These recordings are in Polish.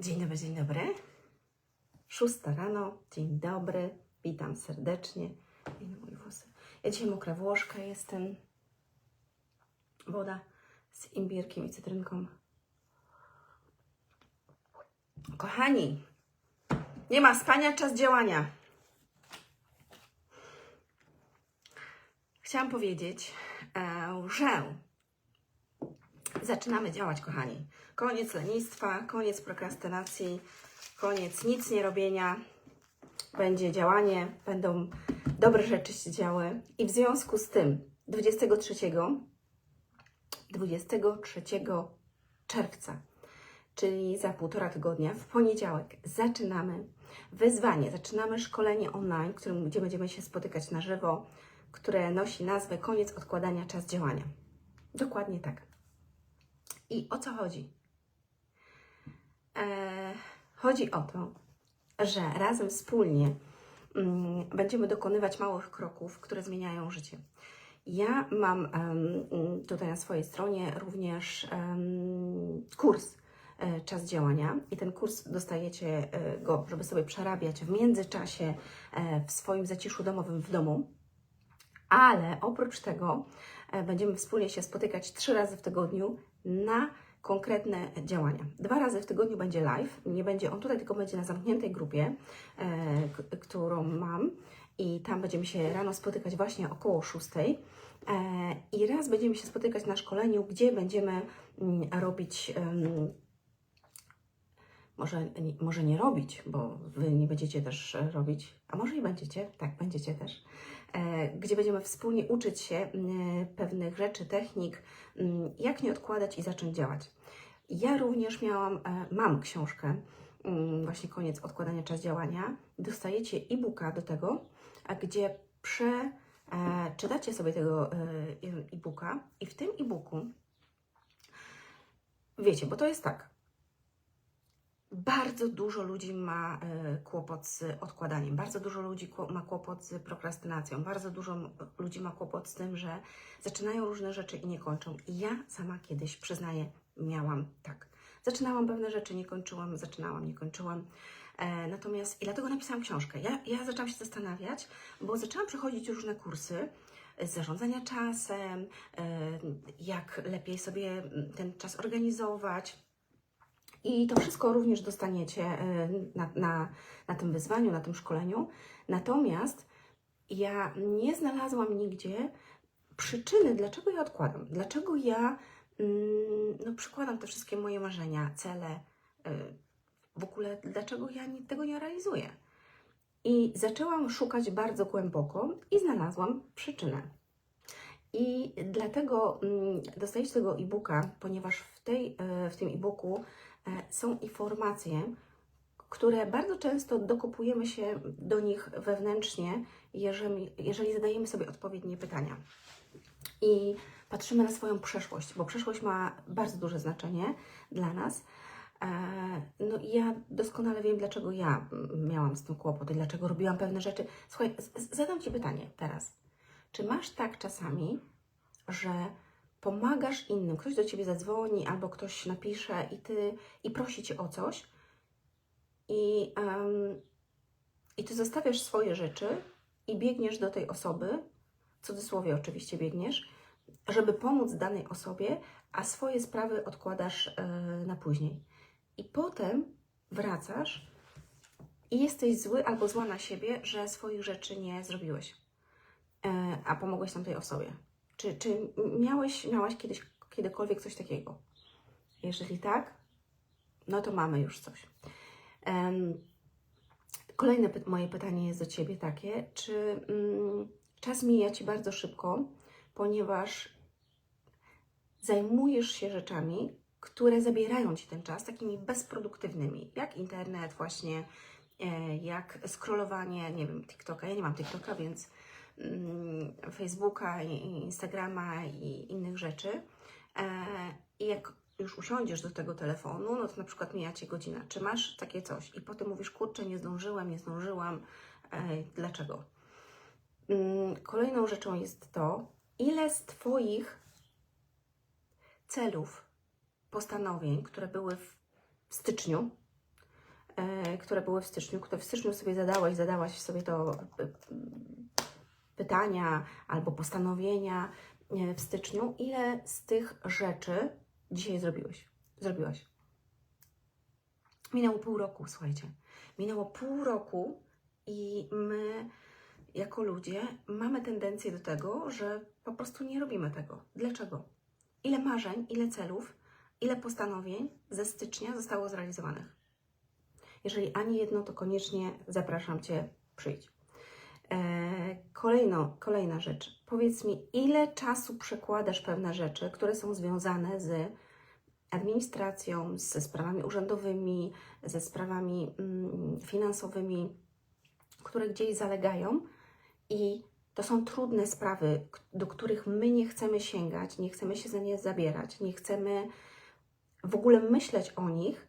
Dzień dobry, dzień dobry. Szósta rano, dzień dobry, witam serdecznie. No moje włosy. Ja dzisiaj mokra włożka jestem. Woda z imbirkiem i cytrynką. Kochani, nie ma spania, czas działania. Chciałam powiedzieć, e, że zaczynamy działać, kochani. Koniec lenistwa, koniec prokrastynacji, koniec nic nie robienia. Będzie działanie, będą dobre rzeczy się działy. I w związku z tym 23, 23 czerwca, czyli za półtora tygodnia, w poniedziałek, zaczynamy wyzwanie, zaczynamy szkolenie online, którym, gdzie będziemy się spotykać na żywo, które nosi nazwę Koniec odkładania, czas działania. Dokładnie tak. I o co chodzi? E, chodzi o to, że razem wspólnie mm, będziemy dokonywać małych kroków, które zmieniają życie. Ja mam tutaj na swojej stronie również kurs e, Czas działania i ten kurs dostajecie e, go, żeby sobie przerabiać w międzyczasie w swoim zaciszu domowym w domu. Ale oprócz tego będziemy wspólnie się spotykać trzy razy w tygodniu na konkretne działania. Dwa razy w tygodniu będzie live, nie będzie on tutaj, tylko będzie na zamkniętej grupie, e, którą mam i tam będziemy się rano spotykać właśnie około 6. E, I raz będziemy się spotykać na szkoleniu, gdzie będziemy mm, robić em, może, może nie robić, bo Wy nie będziecie też robić, a może i będziecie, tak, będziecie też, gdzie będziemy wspólnie uczyć się mm, pewnych rzeczy, technik, mm, jak nie odkładać i zacząć działać. Ja również miałam, e, mam książkę, mm, właśnie koniec odkładania, czas działania. Dostajecie e-booka do tego, gdzie prze, e, sobie tego e, e-booka i w tym e-booku wiecie, bo to jest tak, bardzo dużo ludzi ma e, kłopot z odkładaniem, bardzo dużo ludzi ma kłopot z prokrastynacją, bardzo dużo ludzi ma kłopot z tym, że zaczynają różne rzeczy i nie kończą. I ja sama kiedyś, przyznaję, miałam tak. Zaczynałam pewne rzeczy, nie kończyłam, zaczynałam, nie kończyłam. E, natomiast, i dlatego napisałam książkę. Ja, ja zaczęłam się zastanawiać, bo zaczęłam przechodzić różne kursy z zarządzania czasem, e, jak lepiej sobie ten czas organizować. I to wszystko również dostaniecie e, na, na, na tym wyzwaniu, na tym szkoleniu. Natomiast ja nie znalazłam nigdzie przyczyny, dlaczego ja odkładam, dlaczego ja mm, no, przykładam te wszystkie moje marzenia, cele, y, w ogóle dlaczego ja tego nie realizuję. I zaczęłam szukać bardzo głęboko i znalazłam przyczynę. I dlatego mm, dostajecie tego e-booka, ponieważ w, tej, e, w tym e-booku e, są informacje, które bardzo często dokopujemy się do nich wewnętrznie, jeżeli, jeżeli zadajemy sobie odpowiednie pytania. I patrzymy na swoją przeszłość, bo przeszłość ma bardzo duże znaczenie dla nas. E, No i ja doskonale wiem, dlaczego ja miałam z tym kłopot i dlaczego robiłam pewne rzeczy. Słuchaj, zadam Ci pytanie teraz. Czy masz tak czasami, że pomagasz innym, ktoś do Ciebie zadzwoni albo ktoś napisze i Ty i prosi Cię o coś i, em, i Ty zostawiasz swoje rzeczy i biegniesz do tej osoby, w cudzysłowie oczywiście biegniesz, żeby pomóc danej osobie, a swoje sprawy odkładasz e, na później. I potem wracasz i jesteś zły albo zła na siebie, że swoich rzeczy nie zrobiłeś, e, a pomogłeś tamtej osobie. Czy, czy miałeś, miałaś kiedyś, kiedykolwiek coś takiego? Jeżeli tak, no to mamy już coś. Em, Kolejne py- moje pytanie jest do Ciebie takie, czy mm, czas mija Ci bardzo szybko, ponieważ zajmujesz się rzeczami, które zabierają Ci ten czas, takimi bezproduktywnymi, jak internet właśnie, e, jak scrollowanie, nie wiem, TikToka, ja nie mam TikToka, więc Facebooka, i- i Instagrama i innych rzeczy. E, I jak już usiądziesz do tego telefonu, no to na przykład mija Ci godzina. Czy masz takie coś? I potem mówisz, kurczę, nie zdążyłem, nie zdążyłam. E, dlaczego? Mm, Kolejną rzeczą jest to, ile z Twoich celów, postanowień, które były w styczniu, e, które były w styczniu, które w styczniu sobie zadałeś, zadałaś sobie to pytania albo postanowienia e, w styczniu, ile z tych rzeczy dzisiaj zrobiłeś? Zrobiłaś. Minęło pół roku, słuchajcie. Minęło pół roku i my, jako ludzie, mamy tendencję do tego, że po prostu nie robimy tego. Dlaczego? Ile marzeń, ile celów, ile postanowień ze stycznia zostało zrealizowanych? Jeżeli ani jedno, to koniecznie zapraszam Cię, przyjdź. Eee, kolejno, kolejna rzecz. Powiedz mi, ile czasu przekładasz pewne rzeczy, które są związane z administracją, ze sprawami urzędowymi, ze sprawami mm, finansowymi, które gdzieś zalegają i to są trudne sprawy, do których my nie chcemy sięgać, nie chcemy się za nie zabierać, nie chcemy w ogóle myśleć o nich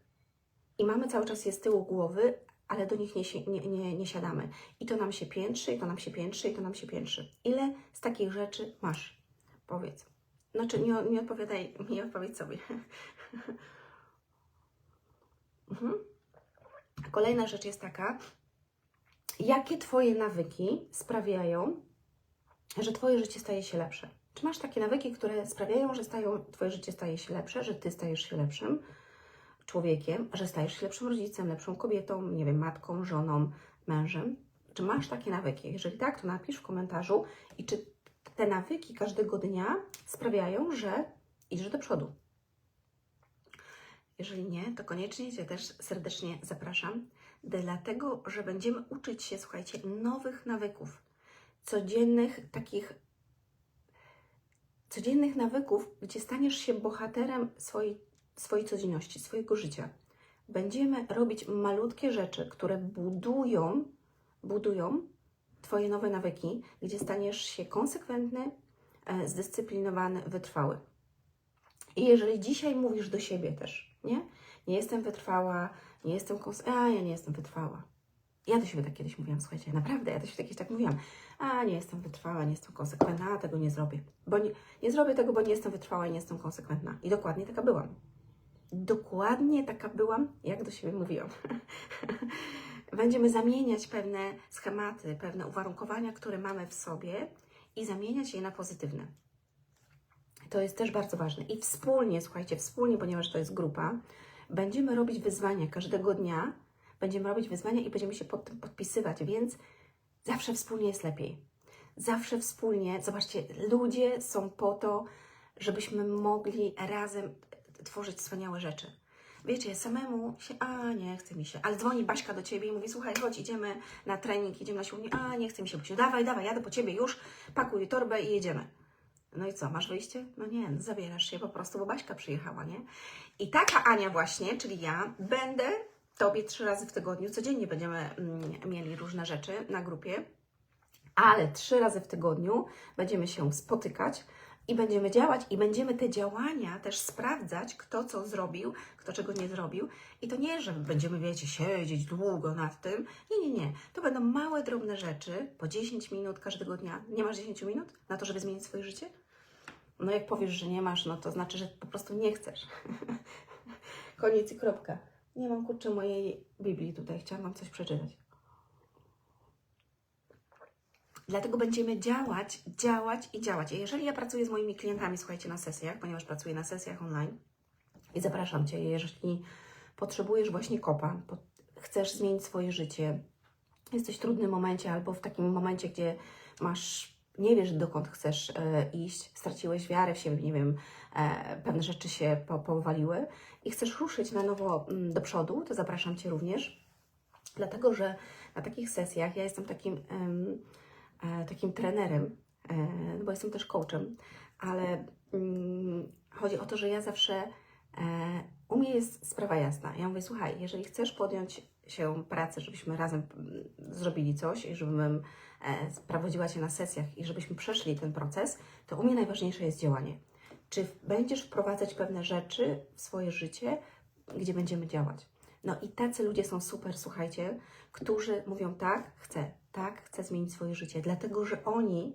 i mamy cały czas je z tyłu głowy, ale do nich nie, nie, nie, nie siadamy. I to nam się piętrzy, i to nam się piętrzy, i to nam się piętrzy. Ile z takich rzeczy masz? Powiedz. Znaczy, nie, nie odpowiadaj, nie odpowiedz sobie. mhm. Kolejna rzecz jest taka, jakie Twoje nawyki sprawiają, że Twoje życie staje się lepsze? Czy masz takie nawyki, które sprawiają, że stają, Twoje życie staje się lepsze, że Ty stajesz się lepszym człowiekiem, że stajesz się lepszym rodzicem, lepszą kobietą, nie wiem, matką, żoną, mężem? Czy masz takie nawyki? Jeżeli tak, to napisz w komentarzu i czy te nawyki każdego dnia sprawiają, że idziesz do przodu. Jeżeli nie, to koniecznie Cię też serdecznie zapraszam, dlatego że będziemy uczyć się, słuchajcie, nowych nawyków, codziennych takich, codziennych nawyków, gdzie staniesz się bohaterem swojej, swojej codzienności, swojego życia. Będziemy robić malutkie rzeczy, które budują, budują Twoje nowe nawyki, gdzie staniesz się konsekwentny, e, zdyscyplinowany, wytrwały. I jeżeli dzisiaj mówisz do siebie też, nie? Nie jestem wytrwała, nie jestem kons... A, ja nie jestem wytrwała. Ja do siebie tak kiedyś mówiłam, słuchajcie, naprawdę, ja do siebie kiedyś tak mówiłam. A, nie jestem wytrwała, nie jestem konsekwentna, a tego nie zrobię. Bo nie, nie zrobię tego, bo nie jestem wytrwała i nie jestem konsekwentna. I dokładnie taka byłam. Dokładnie taka byłam, jak do siebie mówiłam. Będziemy zamieniać pewne schematy, pewne uwarunkowania, które mamy w sobie i zamieniać je na pozytywne. To jest też bardzo ważne. I wspólnie, słuchajcie, wspólnie, ponieważ to jest grupa, będziemy robić wyzwania każdego dnia. Będziemy robić wyzwania i będziemy się pod tym podpisywać, więc zawsze wspólnie jest lepiej. Zawsze wspólnie, zobaczcie, ludzie są po to, żebyśmy mogli razem tworzyć wspaniałe rzeczy. Wiecie, samemu się, a nie chce mi się, ale dzwoni Baśka do Ciebie i mówi, słuchaj, chodź, idziemy na trening, idziemy na siłownię, a nie chce mi się, Basiu, dawaj, dawaj, jadę po Ciebie już, pakuj torbę i jedziemy. No i co, masz wyjście? No nie, no zabierasz się po prostu, bo Baśka przyjechała, nie? I taka Ania właśnie, czyli ja, będę Tobie trzy razy w tygodniu, codziennie będziemy mm, mieli różne rzeczy na grupie, ale trzy razy w tygodniu będziemy się spotykać i będziemy działać i będziemy te działania też sprawdzać, kto co zrobił, kto czego nie zrobił. I to nie, że będziemy, wiecie, siedzieć długo nad tym. Nie, nie, nie. To będą małe, drobne rzeczy, po 10 minut każdego dnia. Nie masz 10 minut na to, żeby zmienić swoje życie? No jak powiesz, że nie masz, no to znaczy, że po prostu nie chcesz. Koniec i kropka. Nie mam kurczę mojej Biblii tutaj, chciałam Wam coś przeczytać. Dlatego będziemy działać, działać i działać. Jeżeli ja pracuję z moimi klientami, słuchajcie, na sesjach, ponieważ pracuję na sesjach online i zapraszam Cię, jeżeli potrzebujesz właśnie kopa, chcesz zmienić swoje życie, jesteś w trudnym momencie albo w takim momencie, gdzie masz, nie wiesz dokąd chcesz e, iść, straciłeś wiarę w siebie, nie wiem, e, pewne rzeczy się po, powaliły i chcesz ruszyć na nowo mm, do przodu, to zapraszam Cię również, dlatego że na takich sesjach ja jestem takim, takim trenerem, e, no bo jestem też coachem, ale mm, chodzi o to, że ja zawsze e, u mnie jest sprawa jasna. Ja mówię, słuchaj, jeżeli chcesz podjąć się pracy, żebyśmy razem mm, zrobili coś i żebym e, prowadziła Cię na sesjach i żebyśmy przeszli ten proces, to u mnie najważniejsze jest działanie. Czy będziesz wprowadzać pewne rzeczy w swoje życie, gdzie będziemy działać? No i tacy ludzie są super, słuchajcie, którzy mówią tak, chcę, tak, chcę zmienić swoje życie, dlatego że oni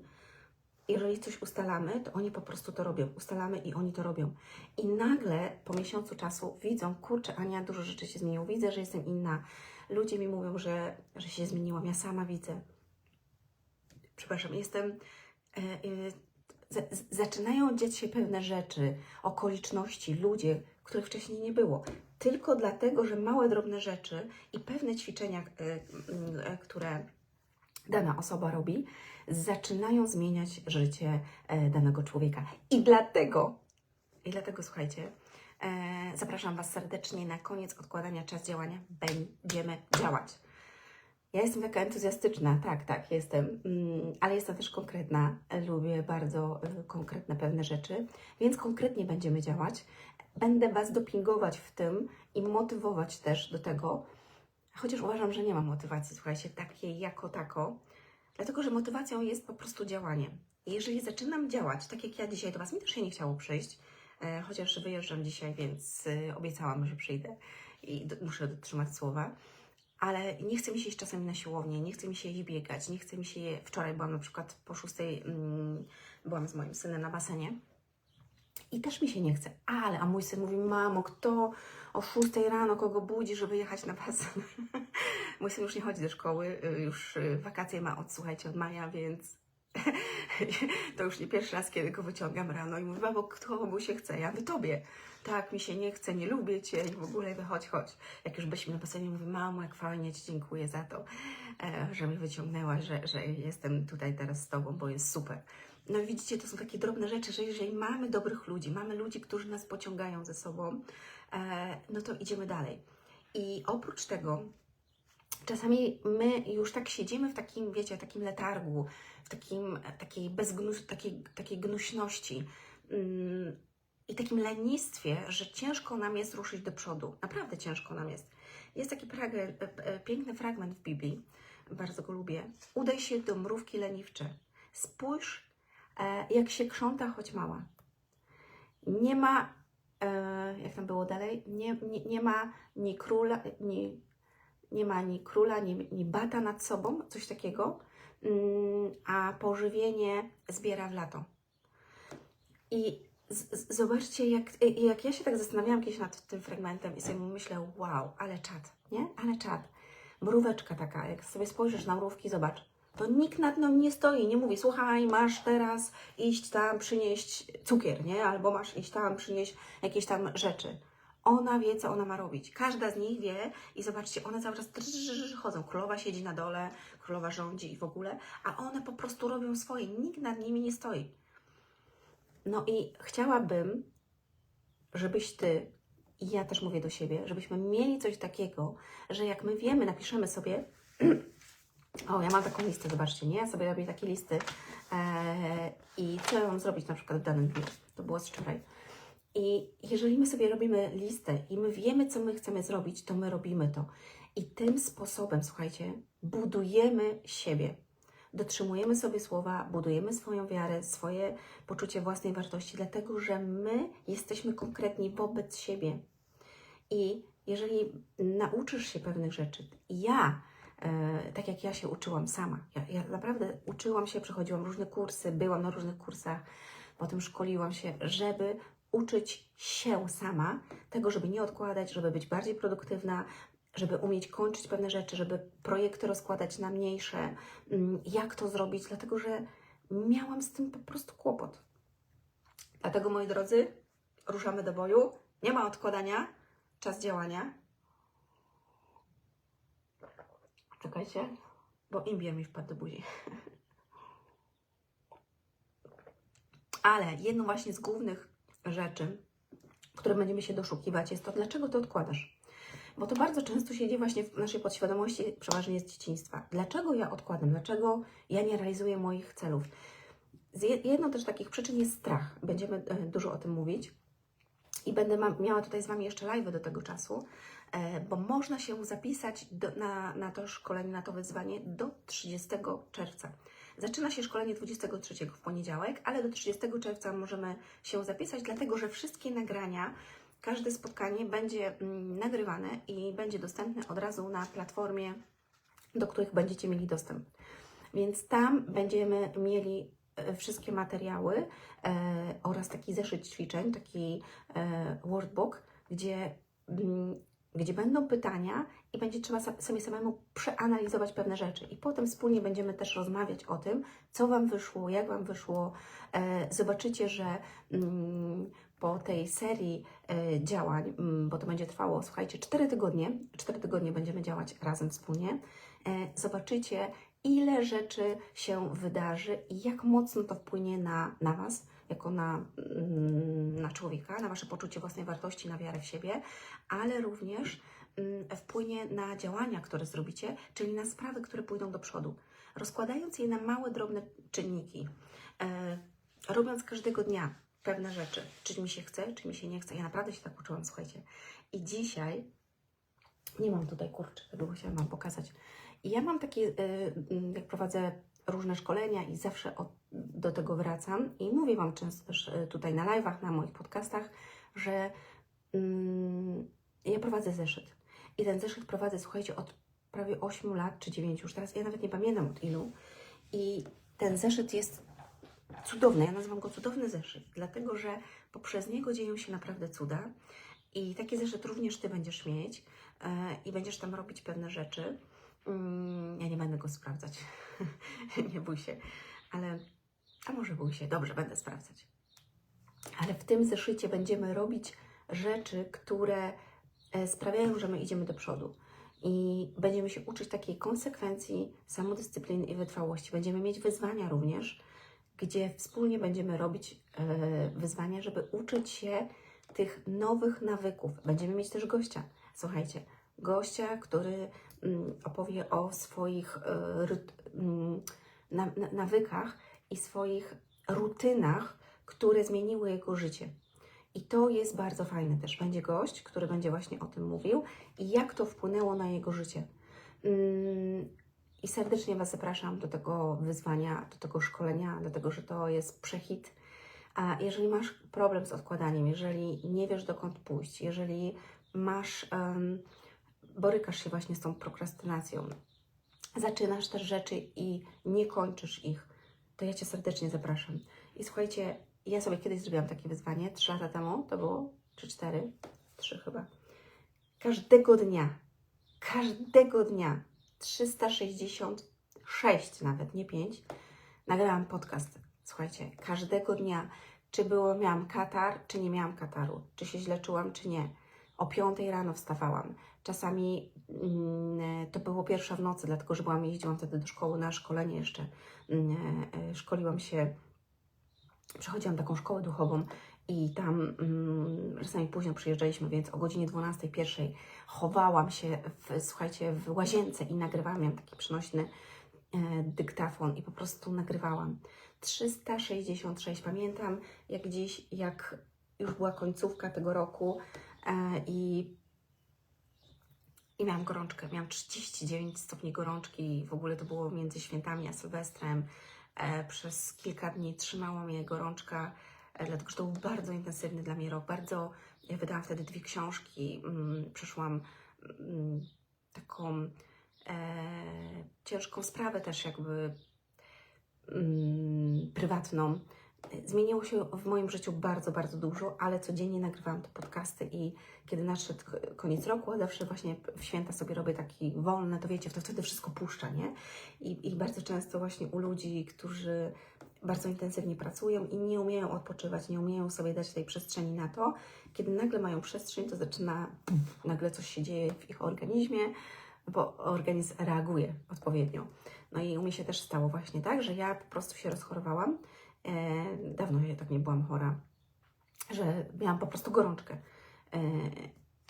jeżeli coś ustalamy, to oni po prostu to robią. Ustalamy i oni to robią. I nagle po miesiącu czasu widzą, kurczę, Ania, dużo rzeczy się zmieniło. Widzę, że jestem inna. Ludzie mi mówią, że, że się zmieniłam. Ja sama widzę. Przepraszam, jestem. E, e, zaczynają dziać się pewne rzeczy, okoliczności, ludzie, których wcześniej nie było. Tylko dlatego, że małe, drobne rzeczy i pewne ćwiczenia, e, które dana osoba robi, zaczynają zmieniać życie e, danego człowieka. I dlatego, i dlatego słuchajcie, e, zapraszam Was serdecznie na koniec odkładania czas działania. Będziemy działać. Ja jestem taka entuzjastyczna, tak, tak, jestem, mm, ale jestem też konkretna. Lubię bardzo y, konkretne pewne rzeczy, więc konkretnie będziemy działać. Będę Was dopingować w tym i motywować też do tego, chociaż uważam, że nie ma motywacji, słuchajcie, takiej jako tako, dlatego że motywacją jest po prostu działanie. I jeżeli zaczynam działać, tak jak ja dzisiaj do Was, mi też się nie chciało przyjść, e, chociaż wyjeżdżam dzisiaj, więc e, obiecałam, że przyjdę i do, muszę dotrzymać słowa ale nie chce mi się iść czasami na siłownię, nie chce mi się iść biegać, nie chce mi się. Je... Wczoraj byłam na przykład po szóstej, mm, byłam z moim synem na basenie i też mi się nie chce. Ale, a mój syn mówi, mamo, kto o szóstej rano kogo budzi, żeby jechać na basen? mój syn już nie chodzi do szkoły, y, już y, wakacje ma od, słuchajcie, od maja, więc to już nie pierwszy raz, kiedy go wyciągam rano i mówię, mamo, kto mu się chce? Ja mówię, tobie. Tak, mi się nie chce, nie lubię Cię i w ogóle wychodź, chodź. Jak już byliśmy na basenie, mówię, mamo, jak fajnie Ci dziękuję za to, e, że mnie wyciągnęłaś, że, że jestem tutaj teraz z Tobą, bo jest super. No widzicie, to są takie drobne rzeczy, że jeżeli mamy dobrych ludzi, mamy ludzi, którzy nas pociągają ze sobą, e, no to idziemy dalej. I oprócz tego, czasami my już tak siedzimy w takim, wiecie, takim letargu, w takim, takiej, bezgnus, takiej, takiej gnuśności mm, i takim lenistwie, że ciężko nam jest ruszyć do przodu. Naprawdę ciężko nam jest. Jest taki e, e, piękny fragment w Biblii, bardzo go lubię. Udaj się do mrówki leniwcze. Spójrz, e, jak się krząta, choć mała. Nie ma, e, jak tam było dalej, nie, nie, nie ma ni króla, ni, nie ma ni króla, ni, ni bata nad sobą, coś takiego, mm, a pożywienie zbiera w lato. I z, z, zobaczcie, jak, jak ja się tak zastanawiałam kiedyś nad tym fragmentem i sobie myślę, wow, ale czad, nie? Ale czad. Mróweczka taka, jak sobie spojrzysz na mrówki, zobacz, to nikt nad nią nie stoi, nie mówi, słuchaj, masz teraz iść tam przynieść cukier, nie? Albo masz iść tam przynieść jakieś tam rzeczy. Ona wie, co ona ma robić. Każda z nich wie i zobaczcie, one cały czas chodzą. Królowa siedzi na dole, królowa rządzi i w ogóle, a one po prostu robią swoje. Nikt nad nimi nie stoi. No i chciałabym, żebyś ty, i ja też mówię do siebie, żebyśmy mieli coś takiego, że jak my wiemy, napiszemy sobie, o, ja mam taką listę, zobaczcie, nie? Ja sobie robię takie listy e, i co ja mam zrobić na przykład w danym dniu. To było z wczoraj. I jeżeli my sobie robimy listę i my wiemy, co my chcemy zrobić, to my robimy to. I tym sposobem, słuchajcie, budujemy siebie. Dotrzymujemy sobie słowa, budujemy swoją wiarę, swoje poczucie własnej wartości, dlatego że my jesteśmy konkretni wobec siebie. I jeżeli nauczysz się pewnych rzeczy, ja, tak jak ja się uczyłam sama, ja, ja naprawdę uczyłam się, przechodziłam różne kursy, byłam na różnych kursach, potem szkoliłam się, żeby uczyć się sama tego, żeby nie odkładać, żeby być bardziej produktywna, żeby umieć kończyć pewne rzeczy, żeby projekty rozkładać na mniejsze, mm, jak to zrobić, dlatego że miałam z tym po prostu kłopot. Dlatego, moi drodzy, ruszamy do boju. Nie ma odkładania, czas działania. Czekajcie, bo imbir mi wpadł do buzi. Ale jedną właśnie z głównych rzeczy, które będziemy się doszukiwać, jest to, dlaczego ty odkładasz. Bo to bardzo często siedzi właśnie w naszej podświadomości, przeważnie z dzieciństwa. Dlaczego ja odkładam? Dlaczego ja nie realizuję moich celów? Jedną też z takich przyczyn jest strach. Będziemy e, dużo o tym mówić. I będę miała tutaj z Wami jeszcze live do tego czasu, e, bo można się zapisać do, na, na to szkolenie, na to wyzwanie do 30 czerwca. Zaczyna się szkolenie 23 w poniedziałek, ale do 30 czerwca możemy się zapisać, dlatego że wszystkie nagrania, każde spotkanie będzie mm, nagrywane i będzie dostępne od razu na platformie, do których będziecie mieli dostęp. Więc tam będziemy mieli wszystkie materiały e, oraz taki zeszyt ćwiczeń, taki e, workbook, gdzie, mm, gdzie będą pytania i będzie trzeba sobie samemu przeanalizować pewne rzeczy. I potem wspólnie będziemy też rozmawiać o tym, co Wam wyszło, jak Wam wyszło. E, zobaczycie, że mm, po tej serii e, działań, mm, bo to będzie trwało, słuchajcie, 4 tygodnie, 4 tygodnie będziemy działać razem wspólnie, e, zobaczycie, ile rzeczy się wydarzy i jak mocno to wpłynie na, na Was, jako na, mm, na człowieka, na Wasze poczucie własnej wartości, na wiarę w siebie, ale również mm, wpłynie na działania, które zrobicie, czyli na sprawy, które pójdą do przodu. Rozkładając je na małe, drobne czynniki, e, robiąc każdego dnia pewne rzeczy, czy mi się chce, czy mi się nie chce. Ja naprawdę się tak uczyłam, słuchajcie. I dzisiaj, nie mam tutaj kurczę, tego chciałam Wam pokazać. Ja mam takie, y, y, jak prowadzę różne szkolenia i zawsze do tego wracam i mówię Wam często też tutaj na live'ach, na moich podcastach, że mm, ja prowadzę zeszyt. I ten zeszyt prowadzę, słuchajcie, od prawie 8 lat czy 9 już teraz, ja nawet nie pamiętam od ilu. I ten zeszyt jest cudowny, ja nazywam go cudowny zeszyt, dlatego że poprzez niego dzieją się naprawdę cuda. I taki zeszyt również Ty będziesz mieć e, i będziesz tam robić pewne rzeczy. Mm, ja nie będę go sprawdzać, nie bój się, ale a może bój się, dobrze, będę sprawdzać. Ale w tym zeszycie będziemy robić rzeczy, które e, sprawiają, że my idziemy do przodu. I będziemy się uczyć takiej konsekwencji, samodyscypliny i wytrwałości. Będziemy mieć wyzwania również, gdzie wspólnie będziemy robić e, wyzwania, żeby uczyć się tych nowych nawyków. Będziemy mieć też gościa. Słuchajcie, gościa, który mm, opowie o swoich e, mm, na, na, nawykach i swoich rutynach, które zmieniły jego życie. I to jest bardzo fajne też. Będzie gość, który będzie właśnie o tym mówił i jak to wpłynęło na jego życie. Mm, I serdecznie Was zapraszam do tego wyzwania, do tego szkolenia, dlatego że to jest przehit. A jeżeli masz problem z odkładaniem, jeżeli nie wiesz dokąd pójść, jeżeli masz, em, borykasz się właśnie z tą prokrastynacją, zaczynasz też rzeczy i nie kończysz ich, to ja Cię serdecznie zapraszam. I słuchajcie, ja sobie kiedyś zrobiłam takie wyzwanie, trzy lata temu, to było, czy cztery, trzy chyba. Każdego dnia, każdego dnia, 366 nawet, nie 5, nagrałam podcast. Słuchajcie, każdego dnia, czy było, miałam katar, czy nie miałam kataru, czy się źle czułam, czy nie. O 5 rano wstawałam. Czasami mm, to było pierwsza w nocy, dlatego że byłam, jeździłam wtedy do szkoły na szkolenie jeszcze. Mm, e, szkoliłam się, przechodziłam taką szkołę duchową i tam mm, czasami późno przyjeżdżaliśmy, więc o godzinie 12, pierwszej chowałam się, w, słuchajcie, w łazience i nagrywałam, miałam taki przenośny e, dyktafon i po prostu nagrywałam. 366, pamiętam jak dziś, jak już była końcówka tego roku e, i i miałam gorączkę, miałam 39 stopni gorączki i w ogóle to było między świętami a Sylwestrem. E, przez kilka dni trzymała mnie gorączka, e, dlatego że to był bardzo intensywny dla mnie rok. Bardzo, ja wydałam wtedy dwie książki, mm, przeszłam mm, taką e, ciężką sprawę też jakby mm, prywatną. Zmieniło się w moim życiu bardzo, bardzo dużo, ale codziennie nagrywałam te podcasty i kiedy nadszedł koniec roku, a zawsze właśnie w święta sobie robię taki wolny, to wiecie, to wtedy wszystko puszcza, nie? I, I bardzo często właśnie u ludzi, którzy bardzo intensywnie pracują i nie umieją odpoczywać, nie umieją sobie dać tej przestrzeni na to, kiedy nagle mają przestrzeń, to zaczyna, nagle coś się dzieje w ich organizmie, bo organizm reaguje odpowiednio. No i u mnie się też stało właśnie tak, że ja po prostu się rozchorowałam. E, dawno ja tak nie byłam chora, że miałam po prostu gorączkę. E,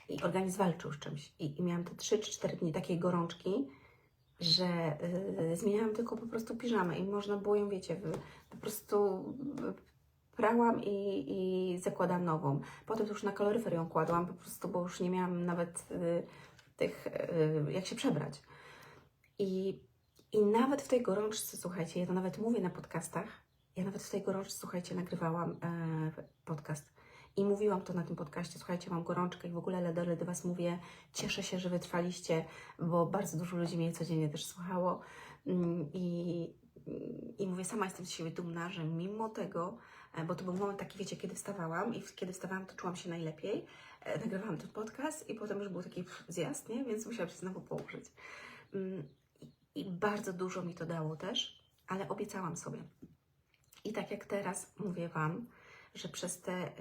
I organizm walczył z czymś. I, i miałam te 3 czy 4 dni takiej gorączki, że e, zmieniałam tylko po prostu piżamę i można było ją, wiecie, po prostu prałam i, i zakładam nową. Potem już na kaloryfer ją kładłam po prostu, bo już nie miałam nawet tych, jak się przebrać. I, I nawet w tej gorączce, słuchajcie, ja to nawet mówię na podcastach, ja nawet w tej gorączce, słuchajcie, nagrywałam e, podcast i mówiłam to na tym podcaście, słuchajcie, mam gorączkę i w ogóle ale do Was mówię, cieszę się, że wytrwaliście, bo bardzo dużo ludzi mnie codziennie też słuchało Mm, i I mówię, sama jestem z siebie dumna, że mimo tego, e, bo to był moment taki, wiecie, kiedy wstawałam i kiedy wstawałam, to czułam się najlepiej. E, Nagrywałam ten podcast i potem już był taki zjazd, nie? Więc musiałam się znowu położyć. Mm, I bardzo dużo mi to dało też, ale obiecałam sobie. I tak jak teraz mówię Wam, że przez te e,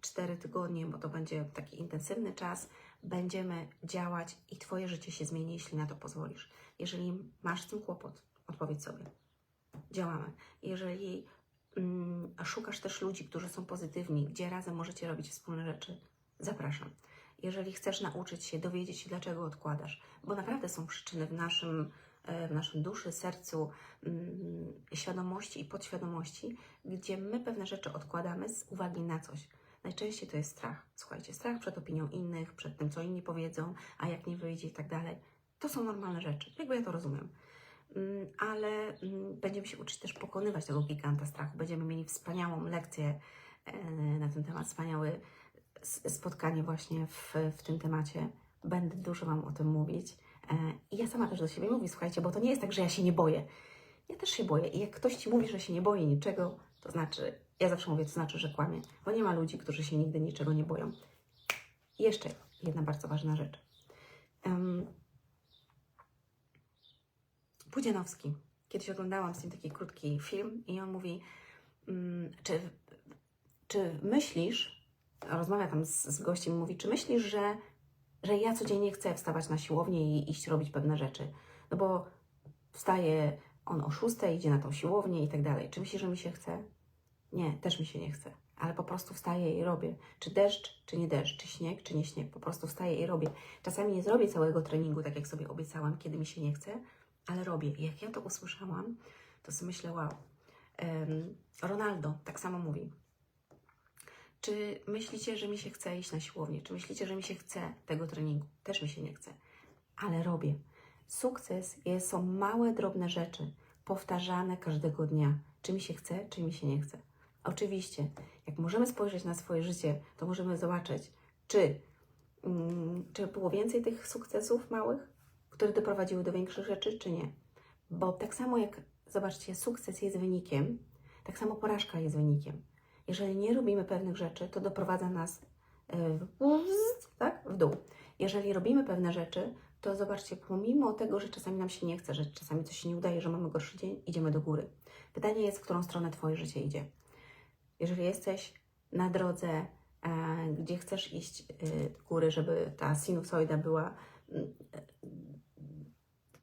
cztery tygodnie, bo to będzie taki intensywny czas, będziemy działać i Twoje życie się zmieni, jeśli na to pozwolisz. Jeżeli masz z tym kłopot, odpowiedz sobie. Działamy. Jeżeli mm, szukasz też ludzi, którzy są pozytywni, gdzie razem możecie robić wspólne rzeczy, zapraszam. Jeżeli chcesz nauczyć się, dowiedzieć się, dlaczego odkładasz, bo naprawdę są przyczyny w naszym, e, w naszym duszy, sercu, mm, świadomości i podświadomości, gdzie my pewne rzeczy odkładamy z uwagi na coś. Najczęściej to jest strach. Słuchajcie, strach przed opinią innych, przed tym, co inni powiedzą, a jak nie wyjdzie i tak dalej. To są normalne rzeczy. Jakby ja to rozumiem. Mm, Ale mm, będziemy się uczyć też pokonywać tego giganta strachu. Będziemy mieli wspaniałą lekcję e, na ten temat, wspaniałe spotkanie właśnie w, w tym temacie. Będę dużo Wam o tym mówić. E, I ja sama też do siebie mówię, słuchajcie, bo to nie jest tak, że ja się nie boję. Ja też się boję. I jak ktoś Ci mówi, że się nie boi niczego, to znaczy, ja zawsze mówię, to znaczy, że kłamie. Bo nie ma ludzi, którzy się nigdy niczego nie boją. I jeszcze jedna bardzo ważna rzecz. Um, Pudzianowski. Kiedyś oglądałam z nim taki krótki film i on mówi, mm, czy, czy myślisz, rozmawia tam z, z gościem, mówi, czy myślisz, że, że ja codziennie chcę wstawać na siłownię i iść robić pewne rzeczy? No bo wstaje on o 6, idzie na tą siłownię i tak dalej. Czy myślisz, że mi się chce? Nie, też mi się nie chce, ale po prostu wstaję i robię. Czy deszcz, czy nie deszcz, czy śnieg, czy nie śnieg, po prostu wstaję i robię. Czasami nie zrobię całego treningu, tak jak sobie obiecałam, kiedy mi się nie chce, ale robię. I jak ja to usłyszałam, to sobie myślę, wow. Ronaldo tak samo mówi. Czy myślicie, że mi się chce iść na siłownię? Czy myślicie, że mi się chce tego treningu? Też mi się nie chce, ale robię. Sukces jest, są małe, drobne rzeczy, powtarzane każdego dnia. Czy mi się chce, czy mi się nie chce. Oczywiście, jak możemy spojrzeć na swoje życie, to możemy zobaczyć, czy, mm, czy było więcej tych sukcesów małych, które doprowadziły do większych rzeczy, czy nie. Bo tak samo jak, zobaczcie, sukces jest wynikiem, tak samo porażka jest wynikiem. Jeżeli nie robimy pewnych rzeczy, to doprowadza nas e, tak, w dół. Jeżeli robimy pewne rzeczy, to zobaczcie, pomimo tego, że czasami nam się nie chce, że czasami coś się nie udaje, że mamy gorszy dzień, idziemy do góry. Pytanie jest, w którą stronę Twoje życie idzie. Jeżeli jesteś na drodze, e, gdzie chcesz iść e, do góry, żeby ta sinusoida była mm,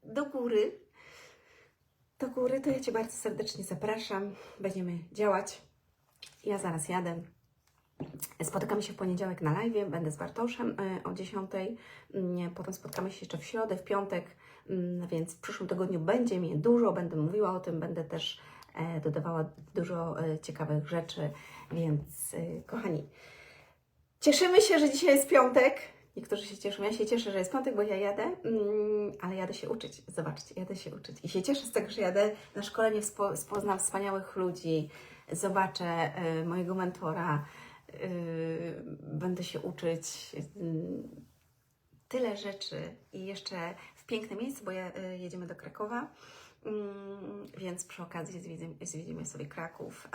do góry, do góry, to ja Cię bardzo serdecznie zapraszam. Będziemy działać. Ja zaraz jadę. Spotykamy się w poniedziałek na live, będę z Bartoszem e, o 10. Mm, Potem spotkamy się jeszcze w środę, w piątek, Mm, więc w przyszłym tygodniu będzie mnie dużo, będę mówiła o tym, będę też e, dodawała dużo e, ciekawych rzeczy, więc kochani, cieszymy się, że dzisiaj jest piątek. Niektórzy się cieszą, ja się cieszę, że jest piątek, bo ja jadę, mm, ale jadę się uczyć. Zobaczcie, jadę się uczyć. I się cieszę z tego, że jadę na szkolenie, poznam wspaniałych ludzi, zobaczę e, mojego mentora, e, będę się uczyć. mm, tyle rzeczy i jeszcze w piękne miejsce, bo y, jedziemy do Krakowa, mm, więc przy okazji zwiedzimy, zwiedzimy sobie Kraków.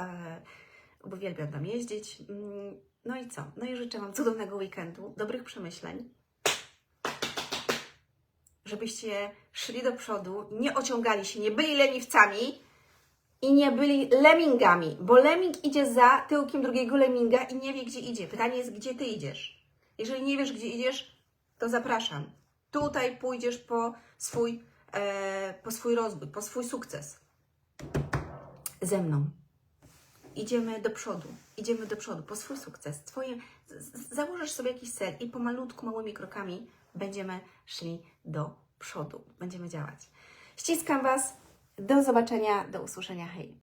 Uwielbiam tam jeździć. Mm, No i co? No i życzę Wam cudownego weekendu, dobrych przemyśleń, żebyście szli do przodu, nie ociągali się, nie byli leniwcami i nie byli lemmingami, bo lemming idzie za tyłkiem drugiego lemminga i nie wie, gdzie idzie. Pytanie jest, gdzie Ty idziesz. Jeżeli nie wiesz, gdzie idziesz, to zapraszam. Tutaj pójdziesz po swój, e, po swój rozwój, po swój sukces. Ze mną. Idziemy do przodu. Idziemy do przodu, po swój sukces. Twoje, założysz sobie jakiś cel i pomalutku, małymi krokami będziemy szli do przodu. Będziemy działać. Ściskam Was. Do zobaczenia, do usłyszenia. Hej.